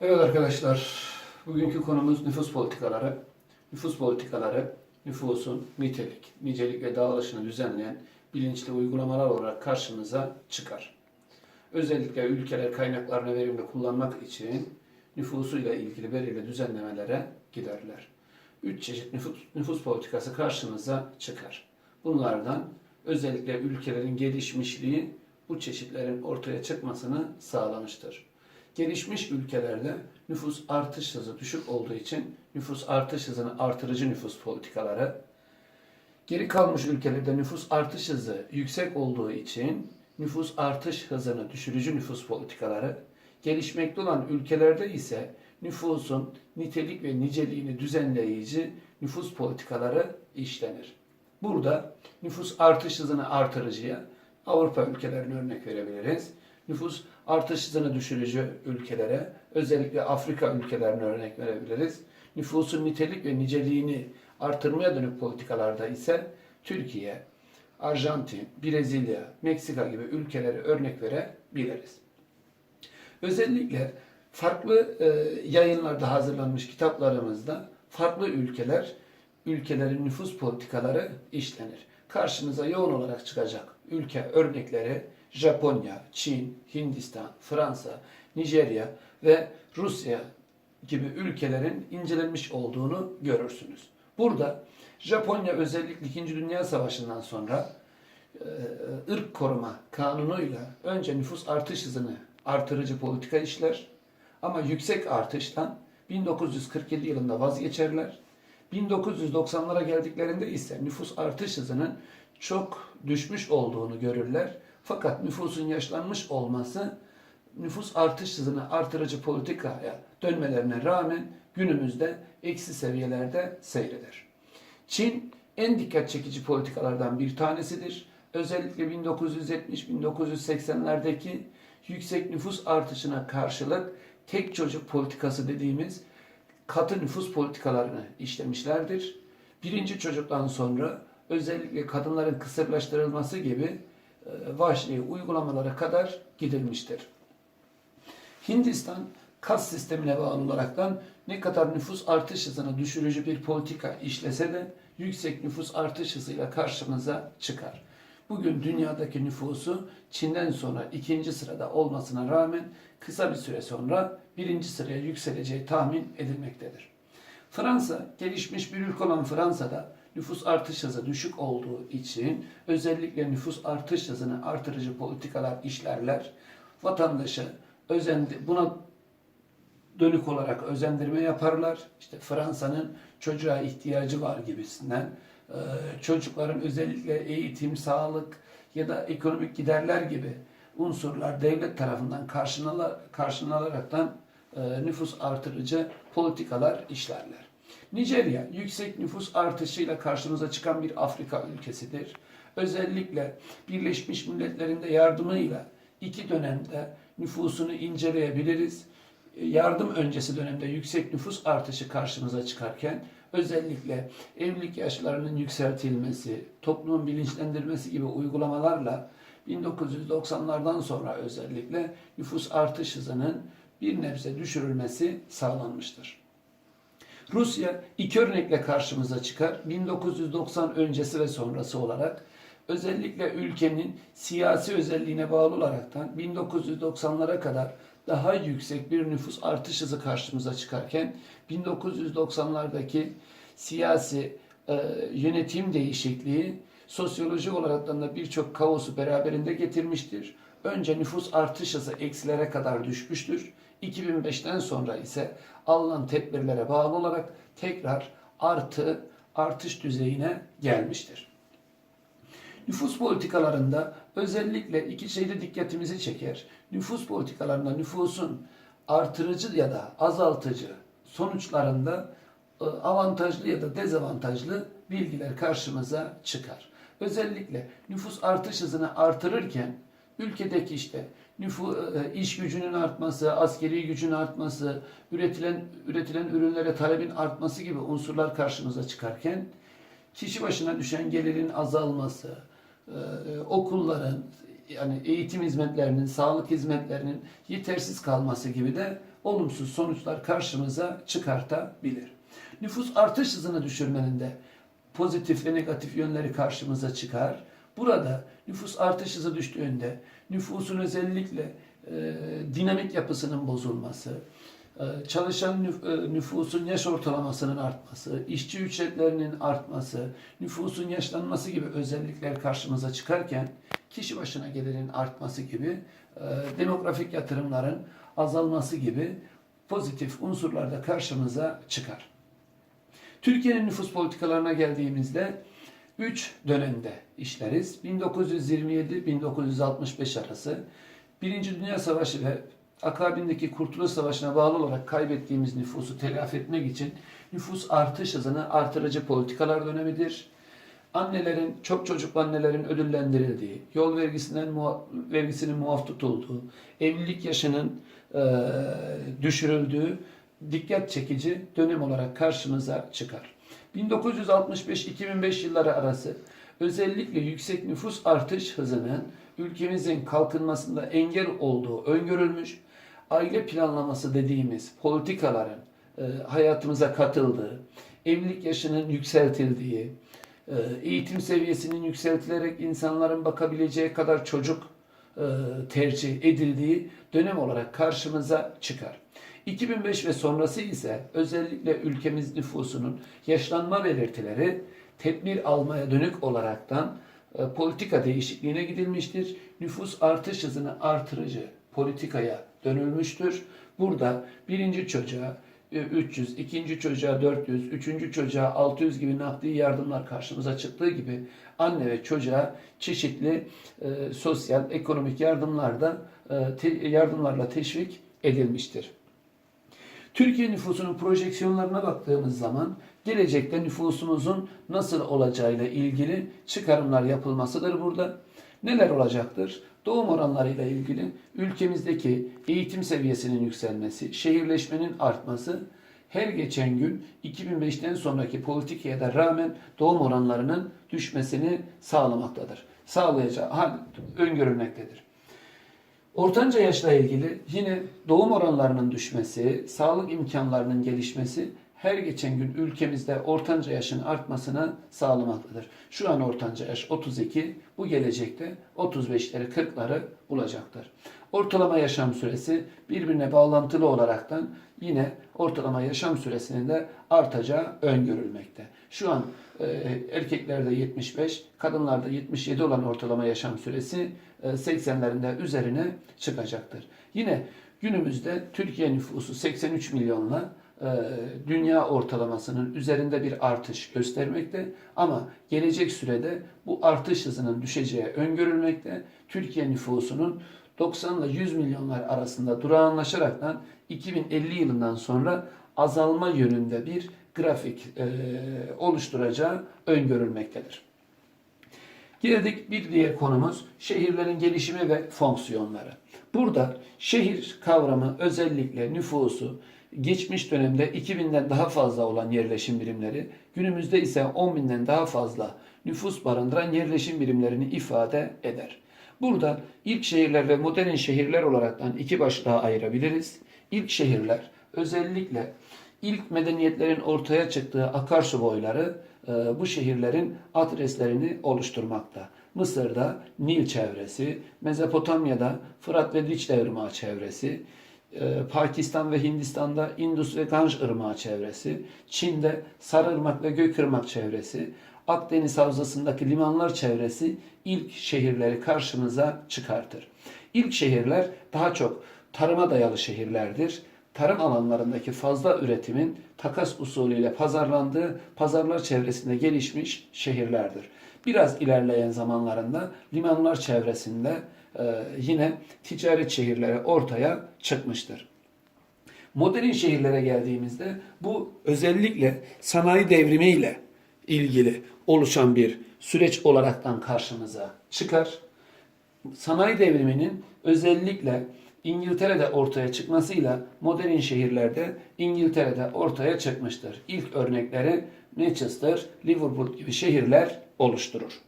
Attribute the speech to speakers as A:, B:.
A: Evet arkadaşlar, bugünkü konumuz nüfus politikaları. Nüfus politikaları, nüfusun nitelik, nicelik ve dağılışını düzenleyen bilinçli uygulamalar olarak karşımıza çıkar. Özellikle ülkeler kaynaklarını verimli kullanmak için nüfusuyla ilgili belirli düzenlemelere giderler. Üç çeşit nüfus, nüfus politikası karşımıza çıkar. Bunlardan özellikle ülkelerin gelişmişliği bu çeşitlerin ortaya çıkmasını sağlamıştır. Gelişmiş ülkelerde nüfus artış hızı düşük olduğu için nüfus artış hızını artırıcı nüfus politikaları, geri kalmış ülkelerde nüfus artış hızı yüksek olduğu için nüfus artış hızını düşürücü nüfus politikaları, gelişmekte olan ülkelerde ise nüfusun nitelik ve niceliğini düzenleyici nüfus politikaları işlenir. Burada nüfus artış hızını artırıcıya Avrupa ülkelerine örnek verebiliriz. Nüfus artış hızını düşürücü ülkelere, özellikle Afrika ülkelerine örnek verebiliriz. Nüfusun nitelik ve niceliğini artırmaya dönük politikalarda ise Türkiye, Arjantin, Brezilya, Meksika gibi ülkeleri örnek verebiliriz. Özellikle farklı e, yayınlarda hazırlanmış kitaplarımızda farklı ülkeler, ülkelerin nüfus politikaları işlenir. Karşımıza yoğun olarak çıkacak ülke örnekleri Japonya, Çin, Hindistan, Fransa, Nijerya ve Rusya gibi ülkelerin incelenmiş olduğunu görürsünüz. Burada Japonya özellikle 2. Dünya Savaşı'ndan sonra e, ırk koruma kanunuyla önce nüfus artış hızını artırıcı politika işler ama yüksek artıştan 1947 yılında vazgeçerler. 1990'lara geldiklerinde ise nüfus artış hızının çok düşmüş olduğunu görürler. Fakat nüfusun yaşlanmış olması nüfus artış hızını artırıcı politikaya dönmelerine rağmen günümüzde eksi seviyelerde seyreder. Çin en dikkat çekici politikalardan bir tanesidir. Özellikle 1970-1980'lerdeki yüksek nüfus artışına karşılık tek çocuk politikası dediğimiz katı nüfus politikalarını işlemişlerdir. Birinci çocuktan sonra özellikle kadınların kısırlaştırılması gibi vahşi uygulamalara kadar gidilmiştir. Hindistan kas sistemine bağlı olaraktan ne kadar nüfus artış hızını düşürücü bir politika işlese de yüksek nüfus artış hızıyla karşımıza çıkar. Bugün dünyadaki nüfusu Çin'den sonra ikinci sırada olmasına rağmen kısa bir süre sonra birinci sıraya yükseleceği tahmin edilmektedir. Fransa, gelişmiş bir ülke olan Fransa'da nüfus artış hızı düşük olduğu için özellikle nüfus artış hızını artırıcı politikalar işlerler. Vatandaşı özendi, buna dönük olarak özendirme yaparlar. İşte Fransa'nın çocuğa ihtiyacı var gibisinden. Çocukların özellikle eğitim, sağlık ya da ekonomik giderler gibi unsurlar devlet tarafından karşılanaraktan e, nüfus artırıcı politikalar işlerler. Nijerya yüksek nüfus artışıyla karşımıza çıkan bir Afrika ülkesidir. Özellikle Birleşmiş Milletler'in de yardımıyla iki dönemde nüfusunu inceleyebiliriz. Yardım öncesi dönemde yüksek nüfus artışı karşımıza çıkarken özellikle evlilik yaşlarının yükseltilmesi, toplumun bilinçlendirmesi gibi uygulamalarla 1990'lardan sonra özellikle nüfus artış hızının bir nebze düşürülmesi sağlanmıştır. Rusya iki örnekle karşımıza çıkar. 1990 öncesi ve sonrası olarak özellikle ülkenin siyasi özelliğine bağlı olaraktan 1990'lara kadar daha yüksek bir nüfus artış hızı karşımıza çıkarken 1990'lardaki siyasi e, yönetim değişikliği sosyoloji olaraktan da birçok kaosu beraberinde getirmiştir. Önce nüfus artış hızı eksilere kadar düşmüştür. 2005'ten sonra ise alınan tedbirlere bağlı olarak tekrar artı artış düzeyine gelmiştir. Nüfus politikalarında özellikle iki şeyde dikkatimizi çeker. Nüfus politikalarında nüfusun artırıcı ya da azaltıcı sonuçlarında e, avantajlı ya da dezavantajlı bilgiler karşımıza çıkar. Özellikle nüfus artış hızını artırırken ülkedeki işte nüfus, e, iş gücünün artması, askeri gücün artması, üretilen üretilen ürünlere talebin artması gibi unsurlar karşımıza çıkarken kişi başına düşen gelirin azalması, e, okulların yani eğitim hizmetlerinin, sağlık hizmetlerinin yetersiz kalması gibi de olumsuz sonuçlar karşımıza çıkartabilir. Nüfus artış hızını düşürmenin de pozitif ve negatif yönleri karşımıza çıkar. Burada nüfus artış hızı düştüğünde nüfusun özellikle e, dinamik yapısının bozulması, e, çalışan nüf- e, nüfusun yaş ortalamasının artması, işçi ücretlerinin artması, nüfusun yaşlanması gibi özellikler karşımıza çıkarken kişi başına gelirin artması gibi, e, demografik yatırımların azalması gibi pozitif unsurlar da karşımıza çıkar. Türkiye'nin nüfus politikalarına geldiğimizde 3 dönemde işleriz. 1927-1965 arası Birinci Dünya Savaşı ve akabindeki Kurtuluş Savaşı'na bağlı olarak kaybettiğimiz nüfusu telafi etmek için nüfus artış hızını artırıcı politikalar dönemidir. Annelerin, çok çocuklu annelerin ödüllendirildiği, yol vergisinden muha- vergisinin muaf tutulduğu, evlilik yaşının eee, düşürüldüğü dikkat çekici dönem olarak karşımıza çıkar. 1965-2005 yılları arası özellikle yüksek nüfus artış hızının ülkemizin kalkınmasında engel olduğu öngörülmüş, aile planlaması dediğimiz politikaların e, hayatımıza katıldığı, evlilik yaşının yükseltildiği, e, eğitim seviyesinin yükseltilerek insanların bakabileceği kadar çocuk e, tercih edildiği dönem olarak karşımıza çıkar. 2005 ve sonrası ise özellikle ülkemiz nüfusunun yaşlanma belirtileri tedbir almaya dönük olaraktan e, politika değişikliğine gidilmiştir. Nüfus artış hızını artırıcı politikaya dönülmüştür. Burada birinci çocuğa e, 300, ikinci çocuğa 400, üçüncü çocuğa 600 gibi nakdi yardımlar karşımıza çıktığı gibi anne ve çocuğa çeşitli e, sosyal, ekonomik yardımlar da e, te- yardımlarla teşvik edilmiştir. Türkiye nüfusunun projeksiyonlarına baktığımız zaman gelecekte nüfusumuzun nasıl olacağıyla ilgili çıkarımlar yapılmasıdır burada. Neler olacaktır? Doğum oranlarıyla ilgili ülkemizdeki eğitim seviyesinin yükselmesi, şehirleşmenin artması her geçen gün 2005'ten sonraki politikaya da rağmen doğum oranlarının düşmesini sağlamaktadır. Sağlayacağı öngörülmektedir. Ortanca yaşla ilgili yine doğum oranlarının düşmesi, sağlık imkanlarının gelişmesi her geçen gün ülkemizde ortanca yaşın artmasına sağlamaktadır. Şu an ortanca yaş 32, bu gelecekte 35'leri 40'ları bulacaktır. Ortalama yaşam süresi birbirine bağlantılı olaraktan yine ortalama yaşam süresinin de artacağı öngörülmekte. Şu an e, erkeklerde 75, kadınlarda 77 olan ortalama yaşam süresi 80'lerinde üzerine çıkacaktır. Yine günümüzde Türkiye nüfusu 83 milyonla e, dünya ortalamasının üzerinde bir artış göstermekte ama gelecek sürede bu artış hızının düşeceği öngörülmekte. Türkiye nüfusunun 90 ile 100 milyonlar arasında durağanlaşaraktan 2050 yılından sonra azalma yönünde bir grafik e, oluşturacağı öngörülmektedir. Geldik bir diğer konumuz şehirlerin gelişimi ve fonksiyonları. Burada şehir kavramı özellikle nüfusu geçmiş dönemde 2000'den daha fazla olan yerleşim birimleri, günümüzde ise 10.000'den daha fazla nüfus barındıran yerleşim birimlerini ifade eder. Burada ilk şehirler ve modern şehirler olaraktan iki başlığa ayırabiliriz. İlk şehirler özellikle ilk medeniyetlerin ortaya çıktığı akarsu boyları bu şehirlerin adreslerini oluşturmakta. Mısır'da Nil çevresi, Mezopotamya'da Fırat ve Dicle Irmağı çevresi, e, Pakistan ve Hindistan'da Indus ve Ganj Irmağı çevresi, Çin'de Sarıırmak ve Gökırmak çevresi, Akdeniz Havzası'ndaki limanlar çevresi ilk şehirleri karşımıza çıkartır. İlk şehirler daha çok tarıma dayalı şehirlerdir. Tarım alanlarındaki fazla üretimin takas usulüyle pazarlandığı pazarlar çevresinde gelişmiş şehirlerdir. Biraz ilerleyen zamanlarında limanlar çevresinde e, yine ticaret şehirleri ortaya çıkmıştır. Modern şehirlere geldiğimizde bu özellikle sanayi devrimiyle ilgili oluşan bir süreç olaraktan karşımıza çıkar. Sanayi devriminin özellikle İngiltere'de ortaya çıkmasıyla modern şehirlerde İngiltere'de ortaya çıkmıştır. İlk örnekleri Manchester, Liverpool gibi şehirler oluşturur.